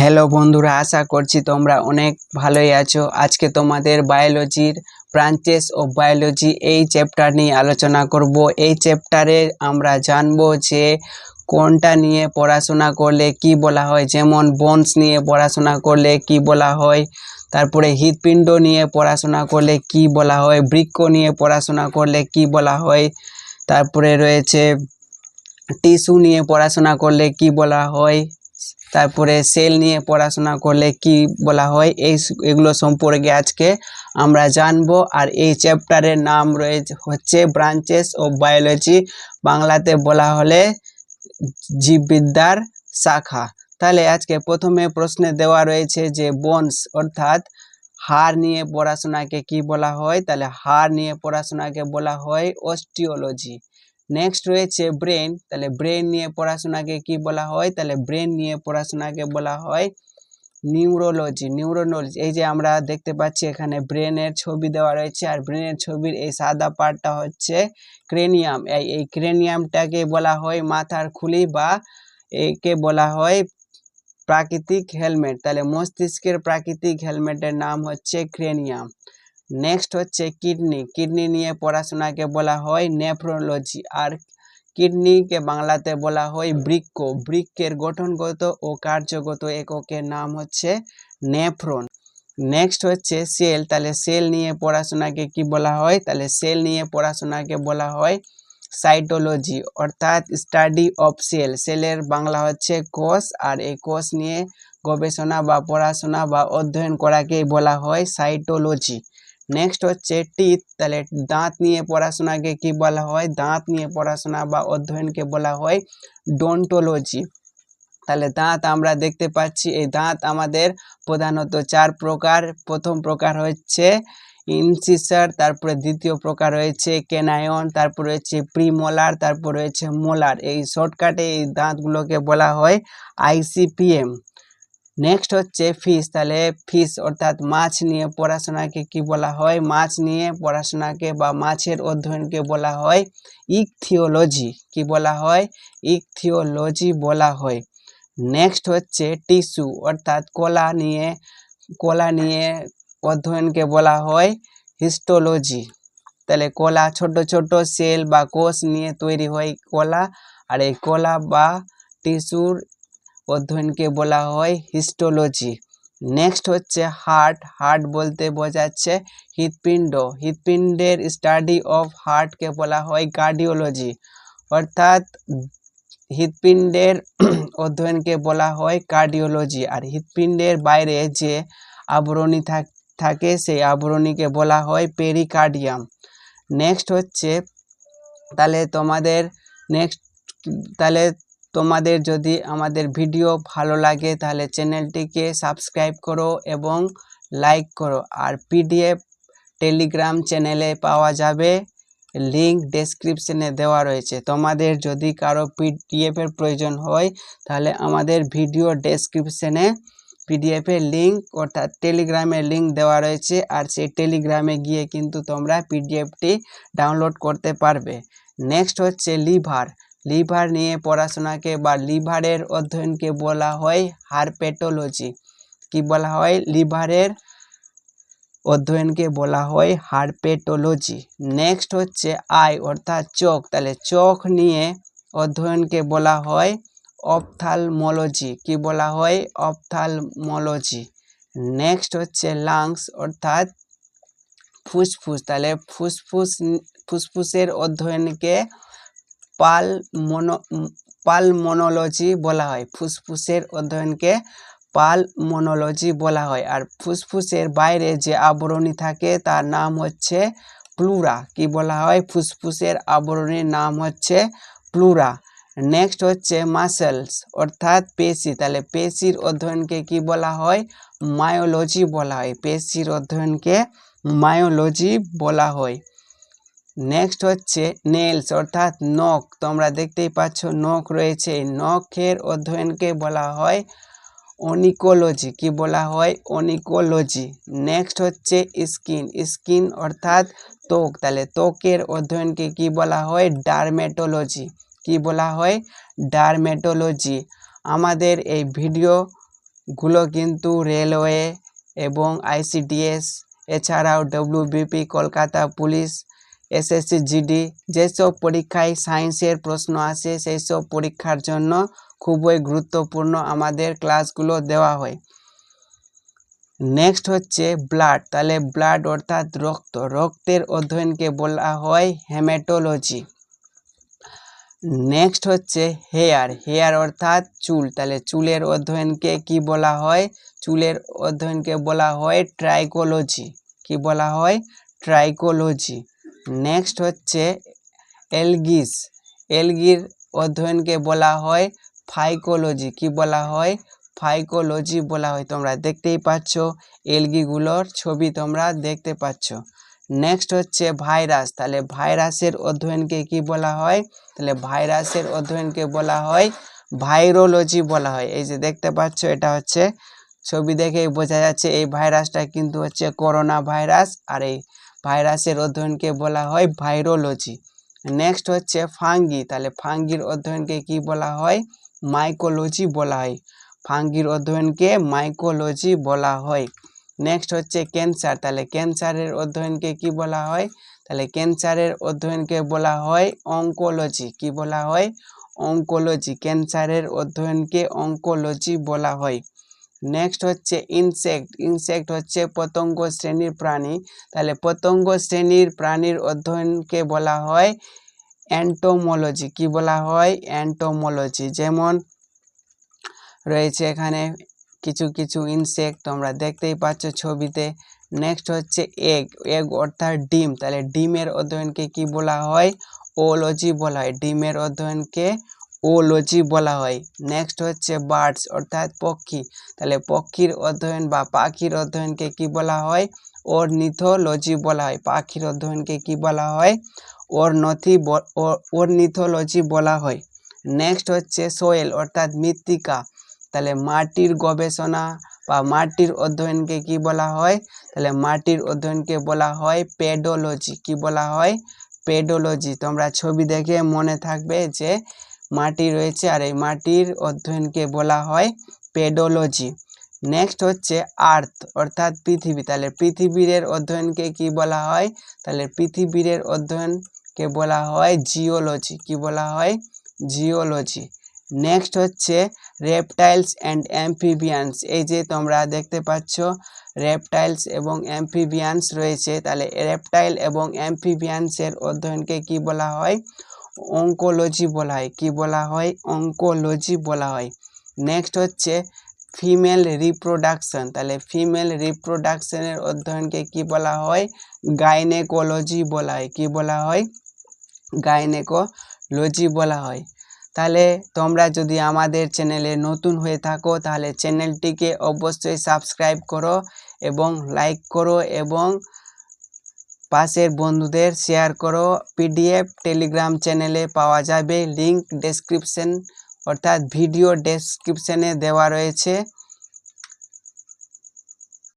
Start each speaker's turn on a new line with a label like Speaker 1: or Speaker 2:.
Speaker 1: Hello বন্ধুরা, আশা করছি তোমরা অনেক ভালোই আছো। আজকে তোমাদের বায়োলজির ব্রাঞ্চেস ও বায়োলজি এই চ্যাপ্টার নিয়ে আলোচনা করব। এই চ্যাপ্টারে আমরা জানব যে কোনটা নিয়ে পড়াশোনা করলে কি বলা হয়, যেমন বনস নিয়ে পড়াশোনা করলে কি বলা হয়, তারপরে হৃৎপিণ্ড নিয়ে পড়াশোনা করলে কি বলা হয় বৃক্ষ নিয়ে পড়াশোনা করলে কি বলা হয়, তারপরে রয়েছে টিস্যু নিয়ে পড়াশোনা করলে কি বলা হয় তারপরে সেল নিয়ে পড়াশোনা করলে কি বলা হয়? এই এগুলো সম্পর্কে আজকে আমরা জানব। আর এই চ্যাপ্টারের নাম রয়েছে, হচ্ছে ব্রাঞ্চেস অফ বায়োলজি বাংলাতে বলা হলে জীববিদ্যার শাখা। তাহলে আজকে প্রথমে প্রশ্নে দেওয়া রয়েছে যে বনস অর্থাৎ হার নিয়ে পড়াশোনাকে কি বলা হয়? তাহলে হার নিয়ে পড়াশোনাকে বলা হয় অস্টিওলজি নেক্সট রয়েছে ব্রেন তাহলে ব্রেন নিয়ে পড়াশোনাকে কি বলা হয়? তাহলে ব্রেন নিয়ে পড়াশোনাকে বলা হয় নিউরোলজি নিউরোলজি এই যে আমরা দেখতে পাচ্ছি এখানে ব্রেনের ছবি দেওয়া রয়েছে আর ব্রেনের ছবির এই সাদা পার্টটা হচ্ছে ক্রেনিয়াম এই এই ক্রেনিয়ামটাকে বলা হয় মাথার খুলি বা একে বলা হয় প্রাকৃতিক হেলমেট। তাহলে মস্তিষ্কের প্রাকৃতিক হেলমেটের নাম হচ্ছে ক্রেনিয়াম নেক্সট হচ্ছে কিডনি কিডনি নিয়ে পড়াশোনাকে বলা হয় নেফ্রোলজি আর কিডনিকে বাংলাতে বলা হয় বৃক্ক। বৃক্কের গঠনগত ও কার্যগত এককের নাম হচ্ছে নেফ্রন নেক্সট হচ্ছে সেল তাহলে সেল নিয়ে পড়াশোনাকে কি বলা হয়? তাহলে সেল নিয়ে পড়াশোনাকে বলা হয় সাইটোলজি অর্থাৎ স্টাডি অফ সেল সেলের বাংলা হচ্ছে কোষ আর এই কোষ নিয়ে গবেষণা বা পড়াশোনা বা অধ্যয়ন করাকেই বলা হয় সাইটোলজি নেক্সট হচ্ছে টিথ তাহলে দাঁত নিয়ে পড়াশোনাকে কি বলা হয়? দাঁত নিয়ে পড়াশোনা বা অধ্যয়নকে বলা হয় ডোন্টোলজি তাহলে দাঁত আমরা দেখতে পাচ্ছি, এই দাঁত আমাদের প্রধানত চার প্রকার। প্রথম প্রকার হচ্ছে ইনসিসার তারপরে দ্বিতীয় প্রকার রয়েছে কেনায়ন তারপর রয়েছে প্রিমোলার তারপর রয়েছে মোলার এই শর্টকাটে এই দাঁতগুলোকে বলা হয় আইসিপিএম নেক্সট হচ্ছে ফিশ তাহলে ফিশ অর্থাৎ মাছ নিয়ে পড়াশোনাকে কি বলা হয়? মাছ নিয়ে পড়াশোনাকে বা মাছের অধ্যয়নকে বলা হয় ইকথিওলজি কি বলা হয়? ইকথিওলজি বলা হয়। নেক্সট হচ্ছে টিস্যু অর্থাৎ কলা নিয়ে কলা নিয়ে অধ্যয়নকে বলা হয় হিস্টোলজি তাহলে কলা ছোট ছোট সেল বা কোষ নিয়ে তৈরি হয় কলা, আর এই কলা বা টিস্যুর অধ্যয়নকে বলা হয় হিস্টোলজি নেক্সট হচ্ছে হার্ট হার্ট বলতে বোঝাচ্ছে হৃৎপিণ্ড। হৃৎপিণ্ডের স্টাডি অফ হার্টকে বলা হয় কার্ডিওলজি অর্থাৎ হৃৎপিণ্ডের অধ্যয়নকে বলা হয় কার্ডিওলজি আর হৃৎপিণ্ডের বাইরে যে আবরণী থাক- সেই আবরণীকে বলা হয় পেরিকার্ডিয়াম নেক্সট হচ্ছে, তাহলে তোমাদের নেক্সট তাহলে তোমাদের যদি আমাদের ভিডিও ভালো লাগে, তাহলে চ্যানেলটিকে সাবস্ক্রাইব করো এবং লাইক করো। আর পিডিএফ টেলিগ্রাম চ্যানেলে পাওয়া যাবে, লিংক ডেসক্রিপশনে দেওয়া রয়েছে। তোমাদের যদি কারও পিডিএফ এর প্রয়োজন হয়, তাহলে আমাদের ভিডিও ডেসক্রিপশনে পিডিএফ এর লিঙ্ক অর্থাৎ টেলিগ্রামের লিঙ্ক দেওয়া রয়েছে, আর সেই টেলিগ্রামে গিয়ে কিন্তু তোমরা পিডিএফটি ডাউনলোড করতে পারবে। নেক্সট হচ্ছে লিভার। লিভার নিয়ে পড়াশোনাকে বা লিভারের অধ্যয়নকে বলা হয় হারপেটোলজি। কি বলা হয়? লিভারের অধ্যয়নকে বলা হয় হারপেটোলজি। নেক্সট হচ্ছে আই, অর্থাৎ চোখ। তাহলে চোখ নিয়ে অধ্যয়নকে বলা হয় অপথালমোলজি। কি বলা হয়? অপথালমোলজি। নেক্সট হচ্ছে লাংস, অর্থাৎ ফুসফুস। তাহলে ফুসফুস, ফুসফুসের অধ্যয়নকে পাল মনো পালমোনোলজি বলা হয়। ফুসফুসের অধ্যয়নকে পালমোনোলজি বলা হয়। আর ফুসফুসের বাইরে যে আবরণী থাকে তার নাম হচ্ছে প্লুরা। কি বলা হয়? ফুসফুসের আবরণীর নাম হচ্ছে প্লুরা। নেক্সট হচ্ছে মাসেলস, অর্থাৎ পেশি। তাহলে পেশির অধ্যয়নকে কি বলা হয়? মায়োলজি বলা হয়। পেশির অধ্যয়নকে মায়োলজি বলা হয়। নেক্সট হচ্ছে নেলস অর্থাৎ নখ। তোমরা দেখতেই পাচ্ছ নখ রয়েছে। নখের অধ্যয়নকে বলা হয় অনিকোলজি। কি বলা হয়? অনিকোলজি। নেক্সট হচ্ছে স্কিন স্কিন অর্থাৎ ত্বক। তাহলে ত্বকের অধ্যয়নকে কি বলা হয়? ডার্মেটোলজি। কি বলা হয়? ডার্মেটোলজি। আমাদের এই ভিডিও গুলো কিন্তু রেলওয়ে এবং আইসিডিএস, এছাড়াও WBP, Kolkata police SSC, GD যেসব পরীক্ষায় সায়েন্সের প্রশ্ন আসে সেই সব পরীক্ষার জন্য খুবই গুরুত্বপূর্ণ আমাদের ক্লাসগুলো দেওয়া হয়। নেক্সট হচ্ছে ব্লাড। তাহলে ব্লাড অর্থাৎ রক্ত। রক্তের অধ্যয়নকে বলা হয় হেমেটোলজি। নেক্সট হচ্ছে হেয়ার। হেয়ার অর্থাৎ চুল। তাহলে চুলের অধ্যয়নকে কি বলা হয়? চুলের অধ্যয়নকে বলা হয় ট্রাইকোলজি। কি বলা হয়? ট্রাইকোলজি। নেক্সট হচ্ছে এলগিস। এলগির অধ্যয়নকে বলা হয় ফাইকোলজি। কি বলা হয়? ফাইকোলজি বলা হয়। তোমরা দেখতেই পাচ্ছ, এলগিগুলোর ছবি তোমরা দেখতে পাচ্ছ। নেক্সট হচ্ছে ভাইরাস। তাহলে ভাইরাসের অধ্যয়নকে কি বলা হয়? তাহলে ভাইরাসের অধ্যয়নকে বলা হয় ভাইরোলজি বলা হয়। এই যে দেখতে পাচ্ছ, এটা হচ্ছে ছবি দেখেই বোঝা যাচ্ছে এই ভাইরাসটা কিন্তু হচ্ছে করোনা ভাইরাস। আর এই ভাইরাসের অধ্যয়নকে বলা হয় ভাইরোলজি। নেক্সট হচ্ছে ফাঙ্গি। তাহলে ফাঙ্গির অধ্যয়নকে কি বলা হয়? মাইকোলজি বলা হয়। ফাঙ্গির অধ্যয়নকে মাইকোলজি বলা হয়। নেক্সট হচ্ছে ক্যান্সার। তাহলে ক্যান্সারের অধ্যয়নকে কি বলা হয়? তাহলে ক্যান্সারের অধ্যয়নকে বলা হয় অঙ্কোলজি। কি বলা হয়? অঙ্কোলজি। ক্যান্সারের অধ্যয়নকে অঙ্কোলজি বলা হয়। নেক্সট হচ্ছে ইনসেক্ট ইনসেক্ট হচ্ছে পতঙ্গ শ্রেণির প্রাণী। তাহলে পতঙ্গ শ্রেণির প্রাণীর অধ্যয়নকে বলা হয় অ্যান্টোমোলজি কি বলা হয়? অ্যান্টোমোলজি যেমন রয়েছে এখানে কিছু কিছু ইনসেক্ট তোমরা দেখতেই পাচ্ছ ছবিতে। নেক্সট হচ্ছে এগ এগ অর্থাৎ ডিম। তাহলে ডিমের অধ্যয়নকে কি বলা হয়? ওলজি বলা হয়। ডিমের অধ্যয়নকে ওলজি বলা হয়। নেক্সট হচ্ছে বার্ডস অর্থাৎ পক্ষী। তাহলে পক্ষীর অধ্যয়ন বা পাখির অধ্যয়নকে কি বলা হয়? অর্নিথোলজি বলা হয়। পাখির অধ্যয়নকে কি বলা হয়? অর্নথি অর্নিথোলজি বলা হয়। নেক্সট হচ্ছে সোয়েল অর্থাৎ মৃত্তিকা। তাহলে মাটির গবেষণা বা মাটির অধ্যয়নকে কি বলা হয়? তাহলে মাটির অধ্যয়নকে বলা হয় পেডোলজি কি বলা হয়? পেডোলজি তোমরা ছবি দেখে মনে থাকবে যে মাটি রয়েছে আর এই মাটির অধ্যয়নকে বলা হয় পেডোলজি। নেক্সট হচ্ছে আর্থ, অর্থাৎ পৃথিবী। তাহলে পৃথিবীর অধ্যয়নকে কি বলা হয়? তাহলে পৃথিবীর অধ্যয়নকে বলা হয় জিওলজি। কি বলা হয়? জিওলজি। নেক্সট হচ্ছে রেপটাইলস অ্যান্ড অ্যাম্ফিবিয়ান্স। এই যে তোমরা দেখতে পাচ্ছ, রেপটাইলস এবং অ্যাম্ফিবিয়ান্স রয়েছে। তাহলে রেপটাইল এবং অ্যাম্ফিবিয়ান্সের অধ্যয়নকে কি বলা হয়? অঙ্কোলজি বলা হয়। কি বলা হয়? অঙ্কোলজি বলা হয়। নেক্সট হচ্ছে ফিমেল রিপ্রোডাকশন তাহলে ফিমেল রিপ্রোডাকশনের অধ্যয়নকে কি বলা হয়? গাইনেকোলজি বলা হয়। কি বলা হয়? গাইনেকোলজি বলা হয়। তাহলে তোমরা যদি আমাদের চ্যানেলে নতুন হয়ে থাকো, তাহলে চ্যানেলটিকে অবশ্যই সাবস্ক্রাইব করো এবং লাইক করো এবং পাশের বন্ধুদের শেয়ার করো। পিডিএফ, টেলিগ্রাম চ্যানেলে পাওয়া যাবে। লিঙ্ক ডেসক্রিপশন অর্থাৎ ভিডিও ডেসক্রিপশনে দেওয়া রয়েছে।